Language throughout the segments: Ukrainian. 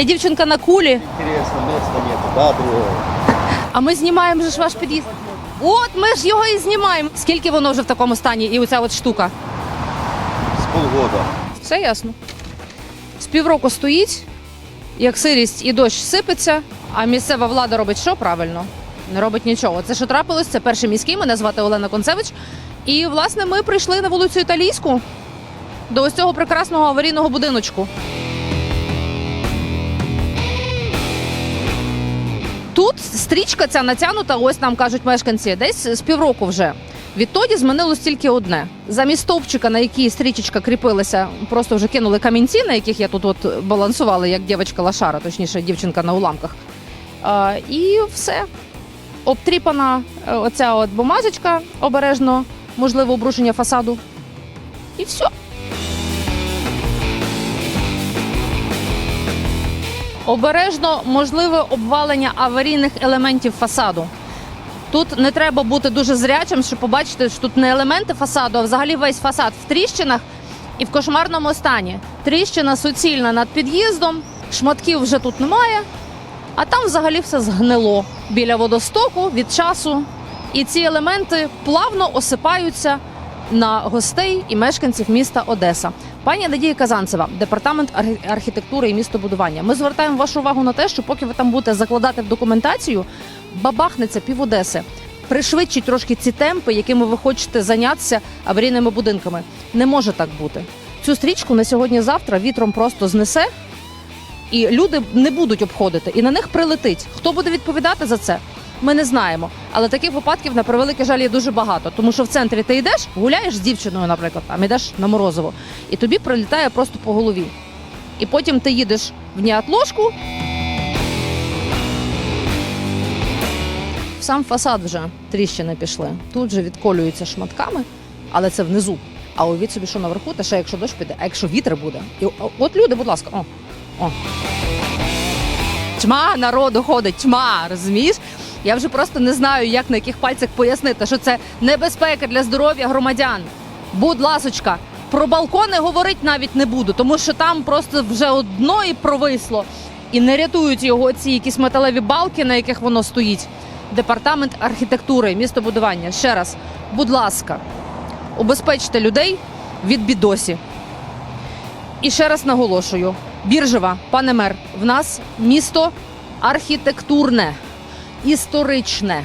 Я дівчинка на кулі, Интересно, места нету, да, другого. а ми знімаємо же ж ваш під'їзд. От ми ж його і знімаємо. Скільки воно вже в такому стані, і оця от штука? С полгода. Все ясно. З півроку стоїть, як сирість і дощ сипеться, а місцева влада робить що правильно? Не робить нічого. Це що трапилось? Це перший міський. Мене звати Олена Концевич. І, власне, ми прийшли на вулицю Італійську до ось цього прекрасного аварійного будиночку. Стрічка ця натягнута, ось нам кажуть мешканці, десь з півроку вже. Відтоді змінилось тільки одне. Замість стовпчика, на який стрічечка кріпилася, просто вже кинули камінці, на яких я тут от балансувала, як дівчинка лашара, точніше, дівчинка на уламках. А, і все. Обтріпана е, оця от бумажечка обережно, можливо, обрушення фасаду. І все. Обережно можливе обвалення аварійних елементів фасаду. Тут не треба бути дуже зрячим, щоб побачити, що тут не елементи фасаду, а взагалі весь фасад в тріщинах і в кошмарному стані. Тріщина суцільна над під'їздом, шматків вже тут немає, а там взагалі все згнило біля водостоку від часу. І ці елементи плавно осипаються на гостей і мешканців міста Одеса. Пані Надія Казанцева, департамент архі- архітектури і містобудування. Ми звертаємо вашу увагу на те, що поки ви там будете закладати в документацію, бабахнеться пів Одеси. Пришвидшіть трошки ці темпи, якими ви хочете зайнятися аварійними будинками. Не може так бути. Цю стрічку на сьогодні-завтра вітром просто знесе, і люди не будуть обходити, і на них прилетить. Хто буде відповідати за це? Ми не знаємо. Але таких випадків на превеликий жаль є дуже багато. Тому що в центрі ти йдеш, гуляєш з дівчиною, наприклад, там йдеш на морозиво, і тобі прилітає просто по голові. І потім ти їдеш в неотложку. В сам фасад вже тріщини пішли. Тут же відколюються шматками, але це внизу. А уявіть собі, що наверху, та ще якщо дощ піде, а якщо вітер буде. І от люди, будь ласка, о, о. Тьма народу ходить, тьма, розумієш? Я вже просто не знаю, як на яких пальцях пояснити, що це небезпека для здоров'я громадян. Будь ласочка, про балкони говорити навіть не буду, тому що там просто вже одно і провисло. І не рятують його ці якісь металеві балки, на яких воно стоїть. Департамент архітектури, містобудування. Ще раз, будь ласка, убезпечте людей від бідосі. І ще раз наголошую: Біржева, пане мер, в нас місто архітектурне, історичне.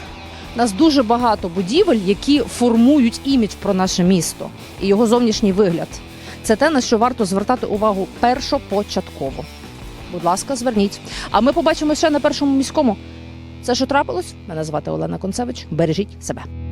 У нас дуже багато будівель, які формують імідж про наше місто і його зовнішній вигляд. Це те, на що варто звертати увагу першопочатково. Будь ласка, зверніть. А ми побачимо ще на першому міському. Це що трапилось? Мене звати Олена Концевич. Бережіть себе.